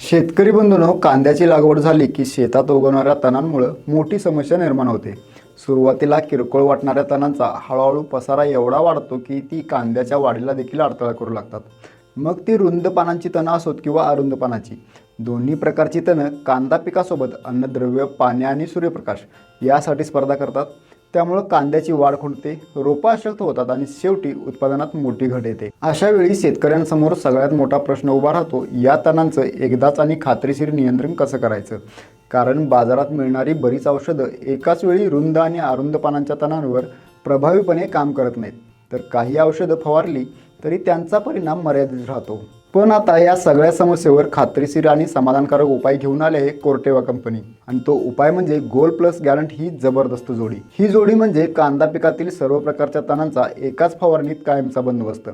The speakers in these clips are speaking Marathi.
शेतकरी बंधूंनो कांद्याची लागवड झाली की शेतात उगवणाऱ्या तणांमुळं मोठी समस्या निर्माण होते. सुरुवातीला किरकोळ वाटणाऱ्या तणांचा हळूहळू पसारा एवढा वाढतो की ती कांद्याच्या वाढीला देखील अडथळा करू लागतात. मग ती रुंद पानांची तणं असोत किंवा अरुंद पानाची. दोन्ही प्रकारची तणं कांदा पिकासोबत अन्नद्रव्य पाणी आणि सूर्यप्रकाश यासाठी स्पर्धा करतात. त्यामुळं कांद्याची वाढ खुंटते रोपा अशक्त होतात आणि शेवटी उत्पादनात मोठी घट येते. अशा वेळी शेतकऱ्यांसमोर सगळ्यात मोठा प्रश्न उभा राहतो या तणांचं एकदाच आणि खात्रीशीर नियंत्रण कसं करायचं? कारण बाजारात मिळणारी बरीच औषधं एकाच वेळी रुंद आणि अरुंद पानांच्या तणांवर प्रभावीपणे काम करत नाहीत. तर काही औषधं फवारली तरी त्यांचा परिणाम मर्यादित राहतो. पण आता या सगळ्या समस्येवर खात्रीशीर आणि समाधानकारक उपाय घेऊन आले आहे कोर्टेवा कंपनी. आणि तो उपाय म्हणजे गोल प्लस गॅरंट ही जबरदस्त जोडी. ही जोडी म्हणजे कांदा पिकातील सर्व प्रकारच्या तणांचा एकाच फवारणीत कायमचा बंदोबस्त.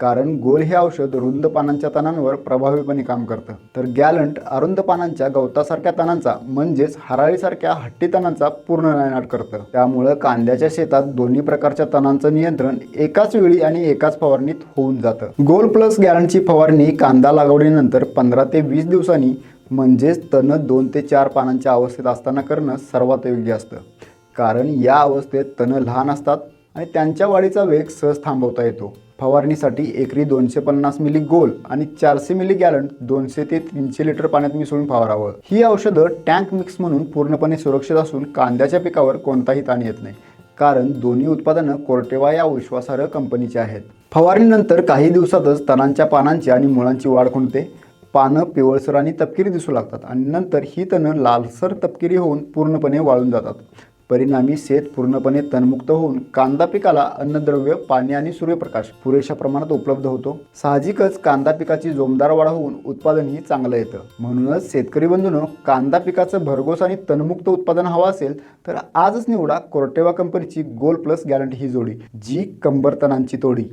कारण गोल हे औषध रुंद पानांच्या तणांवर प्रभावीपणे काम करतं. तर गॅलंट अरुंद पानांच्या गवतासारख्या तणांचा म्हणजेच हराळीसारख्या हट्टी तणांचा पूर्ण नायनाट करतं. त्यामुळं कांद्याच्या शेतात दोन्ही प्रकारच्या तणांचं नियंत्रण एकाच वेळी आणि एकाच फवारणीत होऊन जातं. गोल प्लस गॅलंटची फवारणी कांदा लागवडीनंतर पंधरा ते वीस दिवसांनी म्हणजेच तण दोन ते चार पानांच्या अवस्थेत असताना करणं सर्वात योग्य असतं. कारण या अवस्थेत तणं लहान असतात आणि त्यांच्या वाढीचा वेग सहज थांबवता येतो. फवारणीसाठी एकरी दोनशे पन्नास मिली गोल आणि चारशे मिली गॅलन दोनशे ते तीनशे लिटर पाण्यात मिसळून फवारावं. ही औषधं टँक मिक्स म्हणून पूर्णपणे सुरक्षित असून कांद्याच्या पिकावर कोणताही ताण येत नाही. कारण दोन्ही उत्पादनं कोर्टेवा या विश्वासार्ह कंपनीची आहेत. फवारणीनंतर काही दिवसातच तणांच्या पानांची आणि मुळांची वाढ खुंटते. पानं पिवळसर आणि तपकिरी दिसू लागतात आणि नंतर ही तणं लालसर तपकिरी होऊन पूर्णपणे वाळून जातात. परिणामी शेत पूर्णपणे तणमुक्त होऊन कांदा पिकाला अन्नद्रव्य पाणी आणि सूर्यप्रकाश पुरेशा प्रमाणात उपलब्ध होतो. साहजिकच कांदा पिकाची जोमदार वाढ होऊन उत्पादनही चांगलं येतं. म्हणूनच शेतकरी बंधूंनो कांदा पिकाचं भरघोस आणि तणमुक्त उत्पादन हवं असेल तर आजच निवडा कोर्टेवा कंपनीची गोल प्लस गॅरंटी ही जोडी जी कंबर तणांची तोडी.